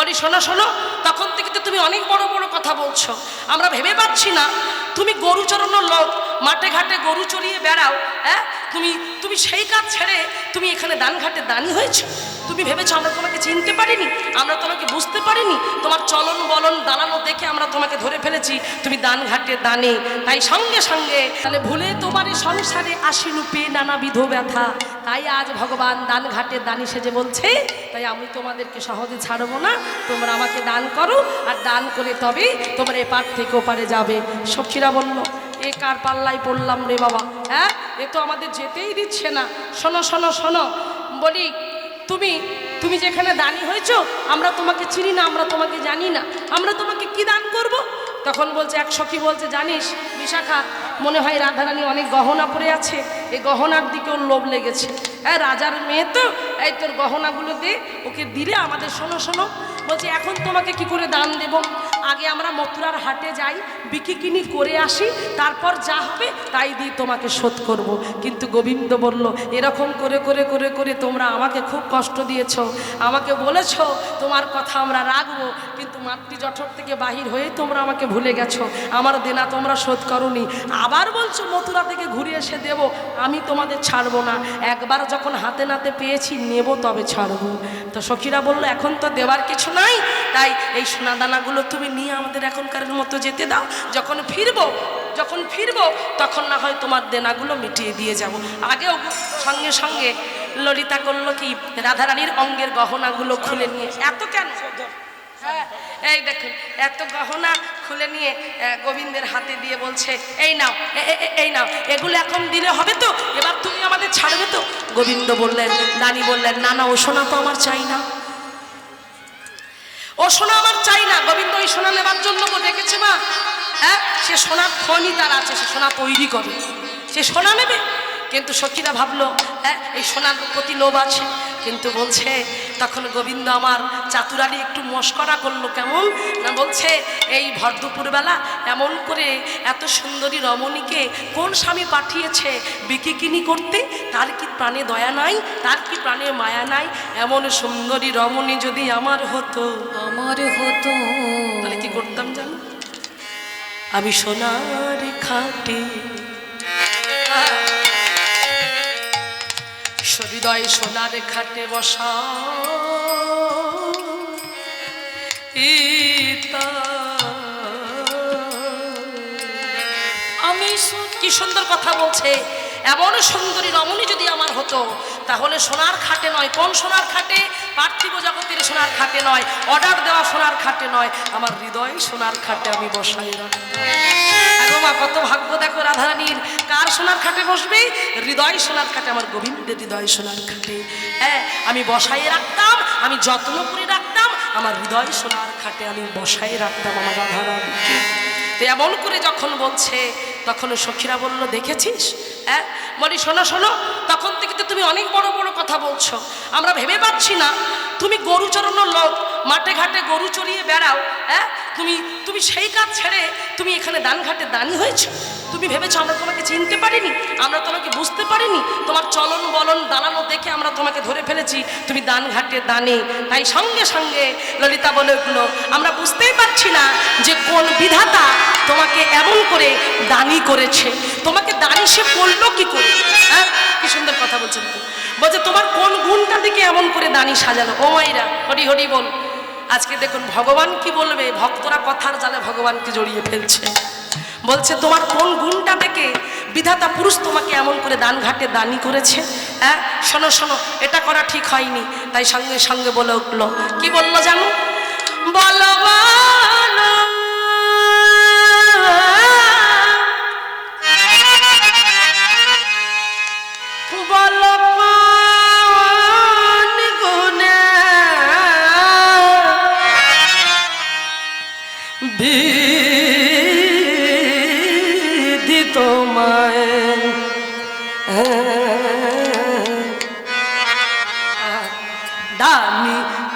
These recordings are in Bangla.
বলি, শোনো শোনো, তখন থেকে তো তুমি অনেক বড় বড় কথা বলছো। আমরা ভেবে পাচ্ছি না। তুমি গরু চড়ানোর লোক মাঠে ঘাটে গরু চড়িয়ে বেড়াও হ্যাঁ? তুমি তুমি সেই কাজ ছেড়ে তুমি এখানে দান ঘাটে দানি হয়েছো? তুমি ভেবেছো আমরা তোমাকে চিনতে পারিনি? আমরা তোমাকে বুঝতে পারিনি? তোমার চলন বলন দাঁড়ানো দেখে আমরা তোমাকে ধরে ফেলেছি। তুমি দান ঘাটে দানে তাই সঙ্গে সঙ্গে তাহলে ভুলে তোমার সংসারে আসি রূপে নানাবিধ ব্যথা। তাই আজ ভগবান দান ঘাটে দানি সেজে বলছে, তাই আমি তোমাদেরকে সহজে ছাড়বো না। তোমরা আমাকে দান করো, আর দান করে তবে তোমরা এপার থেকে ওপারে যাবে। সখীরা বলল এ কার পাল্লায় পড়লাম রে বাবা? হ্যাঁ? এ তো আমাদের যেতেই দিচ্ছে না। শোনো শোনো শোনো। বলি, তুমি তুমি যেখানে দানি হয়েছো, আমরা তোমাকে চিনি না, আমরা তোমাকে জানি না। আমরা তোমাকে কি দান করব? তখন বলছে, এক সখী বলছে, জানিস, বিশাখা, মনে হয় রাধারানী অনেক গহনা পরে আছে। এই গহনার দিকেও লোভ লেগেছে। হ্যাঁ রাজার মেয়ে তো এই তোর গহনাগুলো দে, ওকে দিলে আমাদের শোনো শোনো। বলছে, এখন তোমাকে কি করে দান দেব? আগে আমরা মথুরার হাটে যাই, বিকি কিনি করে আসি, তারপর যা হবে তাই দিয়ে তোমাকে শোধ করব। কিন্তু গোবিন্দ বলল, এরকম করে করে করে করে তোমরা আমাকে খুব কষ্ট দিয়েছ। আমাকে বলেছ, তোমার কথা আমরা রাখব, কিন্তু মাতৃ জঠর থেকে বাহির হয়ে তোমরা আমাকে ভুলে গেছো। আমার দেনা তোমরা শোধ করনি। আবার বলছো, মথুরা থেকে ঘুরে এসে দেব, আমি তোমাদের ছাড়বো না। একবার যখন হাতে নাতে পেয়েছি নেব, তবে ছাড়ব। তো সখীরা বলল, এখন তো দেওয়ার কিছু নাই। তাই এই সোনাদানাগুলো তুমি নিয়ে আমাদের এখনকার মতো যেতে দাও। যখন ফিরব যখন ফিরব, তখন না হয় তোমার দেনাগুলো মিটিয়ে দিয়ে যাব। আগেও সঙ্গে সঙ্গে ললিতা করল কি, রাধারানীর অঙ্গের গহনাগুলো খুলে নিয়ে। এত কেন? হ্যাঁ এই দেখুন এত গহনা খুলে নিয়ে গোবিন্দের হাতে দিয়ে বলছে, এই নাও এই নাও, এগুলো এখন দিলে হবে তো, এবার তুমি আমাদের ছাড়বে তো। গোবিন্দ বললেন, নানি বললেন, না না, ও সোনা তো আমার চাই না। ও সোনা আমার চাই না। গোবিন্দ ওই সোনা নেবার জন্য ডেকেছে মা। হ্যাঁ সে সোনার খনি তার আছে, সে সোনা তৈরি করে। সে সোনা নেবে? কিন্তু সখীরা ভাবলো হ্যাঁ এই সোনার প্রতি লোভ আছে। কিন্তু বলছে তখন গোবিন্দ আমার চাতুরালি একটু মস্করা করল কেমন? না বলছে এই ভর দুপুরবেলা এমন করে এত সুন্দরী রমণীকে কোন স্বামী পাঠিয়েছে বিকিকিনি করতে? তার কি প্রাণে দয়া নাই? তার কি প্রাণে মায়া নাই? এমন সুন্দরী রমণী যদি আমার হতো। আমার হতো। তাহলে কি করতাম জানো? আমি সোনার খাটে। হৃদয় সোনার খাটে বসা। আমি কি সুন্দর কথা বলছে। এমন সুন্দরী রমণী যদি আমার হতো, তাহলে সোনার খাটে নয়। কোন সোনার খাটে? পার্থিব জগতের সোনার খাটে নয়। অর্ডার দেওয়া সোনার খাটে নয়। আমার হৃদয় সোনার খাটে আমি বসাই আগো মা, কত ভাগ্য দেখো রাধারানীর। কার সোনার খাটে বসবে? হৃদয় সোনার খাটে, আমার গোবিন্দের হৃদয় সোনার খাটে। হ্যাঁ আমি বসাই রাখতাম, আমি যত্ন করে রাখতাম, আমার হৃদয় সোনার খাটে আমি বসাই রাখতাম আমার রাধারানীকে। তো এমন করে যখন বলছে, তখন সখীরা বলল, দেখেছিস? হ্যাঁ বলি, শোনো শোনো, তখন থেকে তো তুমি অনেক বড় বড় কথা বলছো। আমরা ভেবে পাচ্ছি না, তুমি গরু চড়ানোর লোক মাঠে ঘাটে গরু চড়িয়ে বেড়াও হ্যাঁ? তুমি তুমি সেই কাজ ছেড়ে তুমি এখানে দান ঘাটে দানি হয়েছো? তুমি ভেবেছো আমরা তোমাকে চিনতে পারিনি? আমরা তোমাকে বুঝতে পারিনি? তোমার চলন বলন দাঁড়ানো দেখে আমরা তোমাকে ধরে ফেলেছি। তুমি দান ঘাটে দানে। তাই সঙ্গে সঙ্গে ললিতা বলে উঠল, আমরা বুঝতেই পারছি না যে কোন বিধাতা তোমাকে এমন করে দানি করেছে। তোমাকে দানি সে করল কি করে? হ্যাঁ? কি সুন্দর কথা বলছেন বলছে, তোমার কোন গুণটা দিকে এমন করে দানি সাজালো? ও মাইরা, হরি হরি বল। আজকে দেখুন ভগবান কি বলবে? ভক্তরা কথার জালে ভগবানকে জড়িয়ে ফেলছে। বলছে, তোমার কোন গুণটা থেকে বিধাতা পুরুষ তোমাকে এমন করে দান ঘাটে দানি করেছে? হ্যাঁ? শোনো শোনো, এটা করা ঠিক হয়নি। তাই সঙ্গে সঙ্গে বলে উঠল, কি বলল জানো? বলবান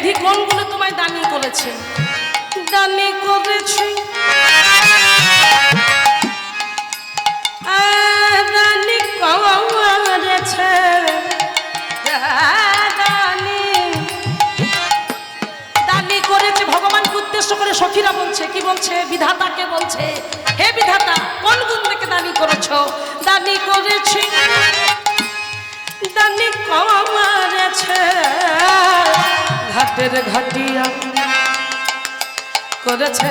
যে বিধি কোনগুলো তোমায় দানি করেছে? দানি করেছে। দানি করেছে। দানি দানি করেছে ভগবানকে উদ্দেশ্য করে সখীরা বলছে কি বলছে? বিধাতাকে বলছে? হে বিধাতা কোন গুণ থেকে দানি করেছ? দানি করেছি। দানি কমারেছে ঘাটের ঘাটিয়া করেছে।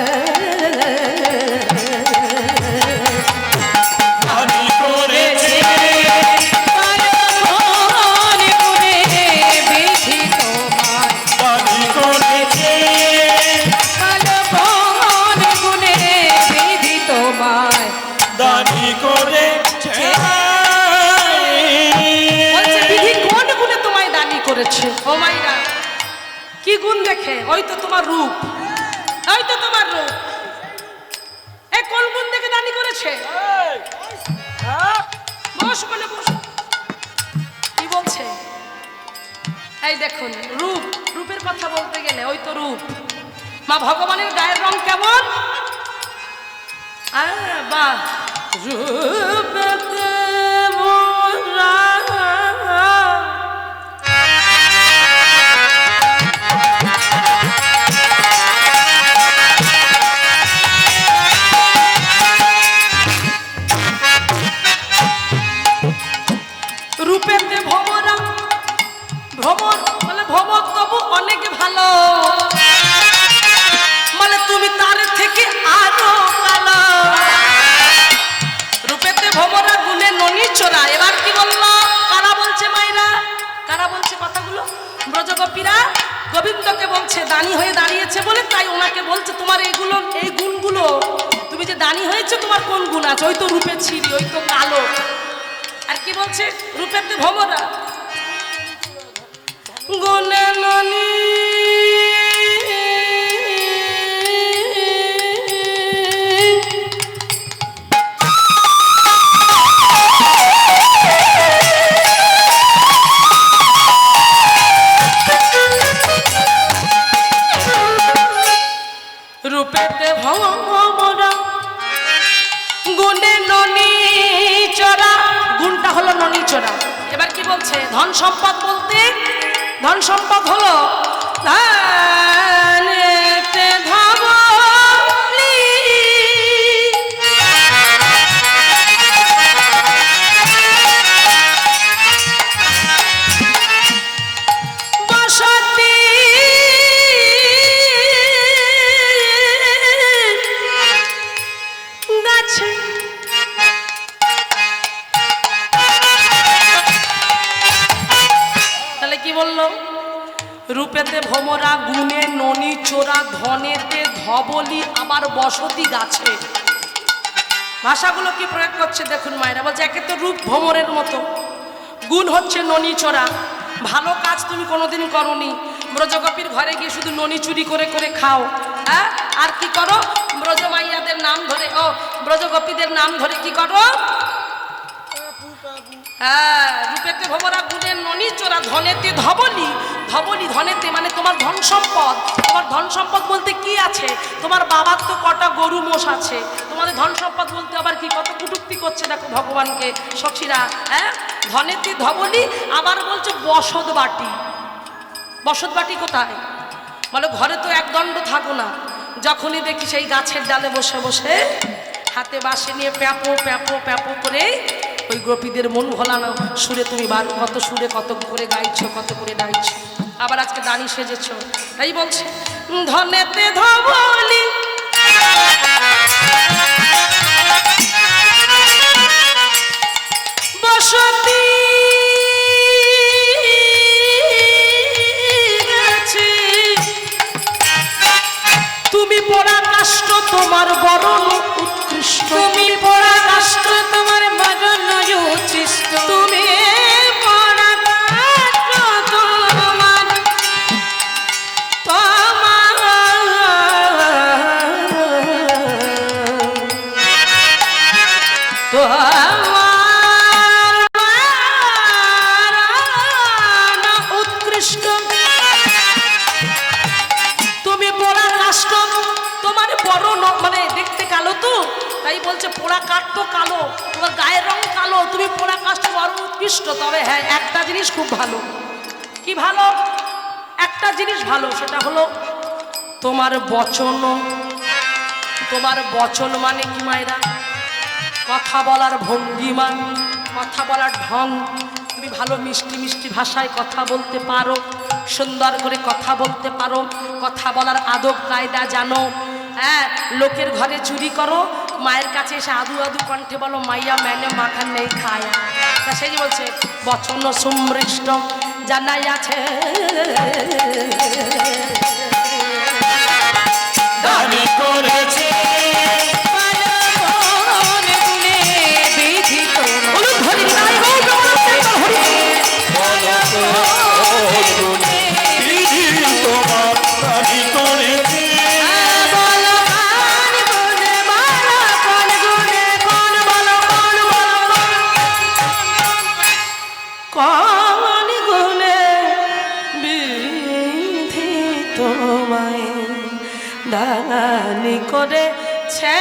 কি গুণ দেখে? ওই তো তোমার রূপ। ওই তো তোমার রূপ। এ কোন গুণ দেখে দানি করেছে? বস বলে বস। কি বলছে? এই দেখুন, রূপ। রূপের কথা বলতে গেলে ওই তো রূপ। মা ভগবানের গায়ের রং কেমন? বাহ। রূপেতে ভ্রমর মানে ভ্রমর তবু অনেক ভালো। মানে তুমি তার থেকে আরও ভালো। রূপেতে ভমরা গুণে ননি চোরা। এবার কি বলল কারা বলছে মাইরা? কারা বলছে কথাগুলো? ব্রজগোপীরা গোবিন্দকে বলছে, দানি হয়ে দাঁড়িয়েছে বলে তাই ওনাকে বলছে, তোমার এইগুলো এই গুণগুলো, তুমি যে দানি হয়েছে, তোমার কোন গুণ আছে? ওই তো রূপে ছিরি, ওই তো কালো। আর কি বলছে? রূপেতে ভমরা গুণটা হলো ননি চড়া। এবার কি বলছে? ধন সম্পদ বলতে ধন সম্পদ হলো ধানেতে বলল, রূপেতে ভমরা গুণে ননি চোরা ধনেতে ধবলি আবার বসতি গাছে। ভাষাগুলো কি প্রয়োগ করছে? দেখুন মায়েরা, বলছে, একে তো রূপ ভ্রমরের মতো। গুণ হচ্ছে ননি চোরা। ভালো কাজ তুমি কোনোদিন করনি। ব্রজগোপীর ঘরে গিয়ে শুধু ননি চুরি করে করে খাও। হ্যাঁ? আর কি করো? ব্রজমাইয়াদের নাম ধরে, ও ব্রজগোপীদের নাম ধরে কি করো? হ্যাঁ রূপেতে ভবরা গুণের ননি চোরা ধনেতে ধবলি ধবলি ধনেতে মানে তোমার ধন সম্পদ। তোমার ধন সম্পদ বলতে কি আছে? তোমার বাবার তো কটা গরু মোষ আছে। তোমাদের ধন সম্পদ বলতে আবার কি? কত কুটুক্তি করছে দেখো ভগবানকে, সখীরা হ্যাঁ? ধনেতে ধবলি, আবার বলছে বসত বাটি। বসত বাটি কোথায়? বলে, ঘরে তো এক দণ্ড থাকো না। যখনই দেখি সেই গাছের ডালে বসে বসে হাতে বাসে নিয়ে প্যাপো প্যাপো প্যাপো করে ওই গোপীদের মন ভোলানো, সুরে তুমি বার, কত সুরে কত করে গাইছো, কত করে গাইছো আবার আজকে দানি সেজেছো, তাই বলছে, ধনেতে ধবলি। বসতি তুমি পড়া কাষ্ট তোমার বরণ উৎকৃষ্ট। তুমি পড়া দেখতে কালো তো? তাই বলছে, পোড়া কাঠ তো কালো, তোমার গায়ের রং কালো, তুমি পোড়া কাঠটা বড় উৎকৃষ্ট। তবে হ্যাঁ একটা জিনিস খুব ভালো। কি ভালো? একটা জিনিস ভালো, সেটা হলো তোমার বচন। তোমার বচন মানে কি মায়েরা? কথা বলার ভঙ্গিমা কথা বলার ঢং। তুমি ভালো মিষ্টি মিষ্টি ভাষায় কথা বলতে পারো, সুন্দর করে কথা বলতে পারো, কথা বলার আদব কায়দা জানো। হ্যাঁ লোকের ঘরে চুরি করো, মায়ের কাছে এসে আদু আদু কণ্ঠে বলো, মাইয়া, ম্যানে মাখান নেই খায়া। তা সেই বলছে, বচন সুমৃষ্ট জানাই আছে। করেছে করেছে